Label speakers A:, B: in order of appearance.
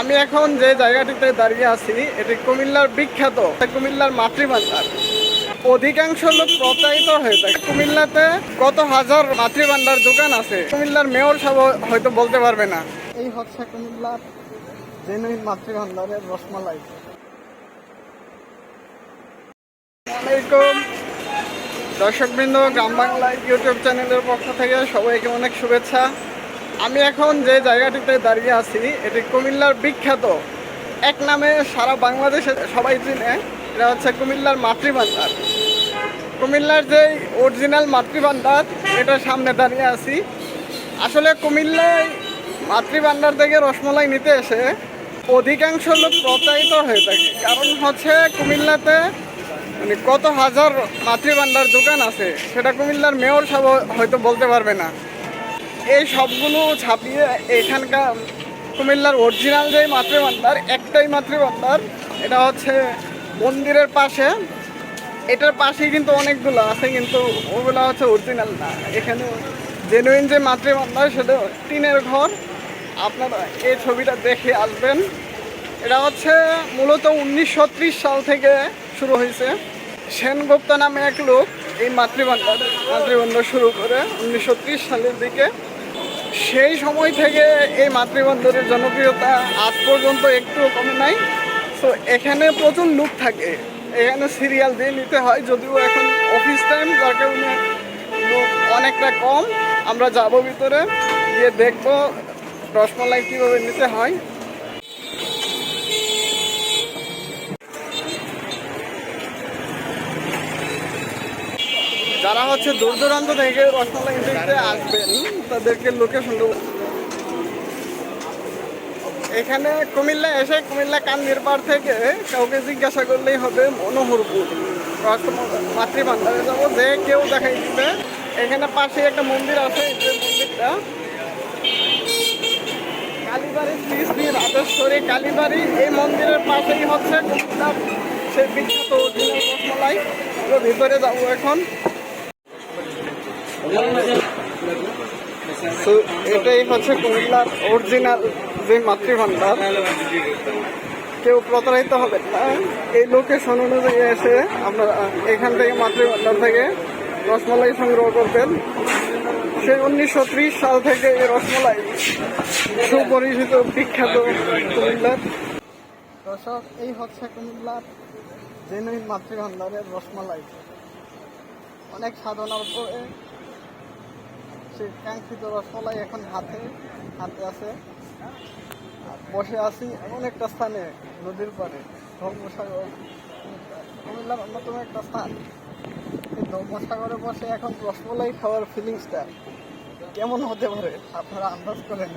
A: আমি এখন যে জায়গাটিতে দাঁড়িয়ে আছি এটি কুমিল্লার বিখ্যাত কুমিল্লার মাতৃভান্ডার। অধিকাংশ লোক প্রচারিত হয়ে থাকে। কুমিল্লাতে কত হাজার মাতৃভান্ডার দোকান আছে কুমিল্লার মেয়র সব হয়তো বলতে পারবে না। এই হচ্ছে কুমিল্লার জেনুইন মাতৃভান্ডারের রসমালাই। আসসালামাইকুম দর্শকবৃন্দ গ্রাম বাংলা ইউটিউব চ্যানেলের পক্ষ থেকে সবাইকে অনেক শুভেচ্ছা। আমি এখন যে জায়গাটিতে দাঁড়িয়ে আছি, এটি কুমিল্লার বিখ্যাত, এক নামে সারা বাংলাদেশে সবাই চিনে, এটা হচ্ছে কুমিল্লার মাতৃভান্ডার। কুমিল্লার যে অরিজিনাল মাতৃভান্ডার, এটার সামনে দাঁড়িয়ে আছি। আসলে কুমিল্লায় মাতৃভান্ডার থেকে রসমলাই নিতে এসে অধিকাংশ লোক প্রচারিত হয়ে থাকে। কারণ হচ্ছে কুমিল্লাতে মানে কত হাজার মাতৃভান্ডার দোকান আছে, সেটা কুমিল্লার মেয়র সব হয়তো বলতে পারবে না। এই সবগুলো ছাপিয়ে এখানকার কুমিল্লার অরিজিনাল যে মাতৃভান্ডার একটাই মাতৃভান্ডার এটা হচ্ছে মন্দিরের পাশে। এটার পাশেই কিন্তু অনেকগুলো আছে, কিন্তু ওগুলো হচ্ছে অরিজিনাল না। এখানে জেনুইন যে মাতৃভান্ডার সেটা টিনের ঘর। আপনারা এই ছবিটা দেখে আসবেন। এটা হচ্ছে মূলত উনিশশো ত্রিশ সাল থেকে শুরু হয়েছে। সেনগুপ্তা নামে এক লোক এই মাতৃভান্ডার মাতৃভান্ডার শুরু করে উনিশশো ত্রিশ সালের দিকে। সেই সময় থেকে এই মাতৃবন্ধনের জনপ্রিয়তা আজ পর্যন্ত একটু কমে নাই। তো এখানে প্রচুর লুক থাকে। এখানে সিরিয়াল দিয়ে নিতে হয়, যদিও এখন অফিস টাইম যার কারণে লুক অনেকটা কম। আমরা যাব ভিতরে, গিয়ে দেখব রসমালাই কীভাবে নিতে হয়। যারা হচ্ছে দূর দূরান্ত থেকে রসমালাই নিতে আসবেন, তাদেরকে লোকেশন এখানে কুমিল্লা এসে কুমিল্লা কান্দির পাড় থেকে কাউকে জিজ্ঞাসা করলেই হবে মনোহরপুর মাতৃভান্ডারে যাব, যে কেউ দেখাই দিবে। এখানে পাশে একটা মন্দির আছে মন্দিরটা। কালীবাড়ি শ্রী রাজেশ্বরী কালীবাড়ি, এই মন্দিরের পাশেই হচ্ছে কুমিল্লার সেই বিখ্যাত রসমালাই ভিতরে যাব এখন। তো এটাই হচ্ছে কুমিল্লার অরিজিনাল যে মাতৃভান্ডার। কেউ প্রতারিত হবে না। এই লোকেশন অনুযায়ী এসে আপনারা এখান থেকে মাতৃভান্ডার থেকে রসমালাই সংগ্রহ করবেন। সেই উনিশশো সাল থেকে এই রসমালাই সুপরিচিত বিখ্যাত কুমিল্লার। দর্শক, এই হচ্ছে কুমিল্লার জেনুইন মাতৃভান্ডারের রসমালাই। অনেক সাধনার পরে সেই কাঙ্ক্ষিত রসমালাই এখন হাতে হাতে আছে। বসে আছি এমন একটা স্থানে, নদীর পাড়ে, ধর্মসাগর। কুমিল্লার অন্যতম একটা স্থান। এই ধর্মসাগরে বসে এখন রসমালাই খাওয়ার ফিলিংসটা কেমন হতে পারে? আপনারা আন্দাজ করেন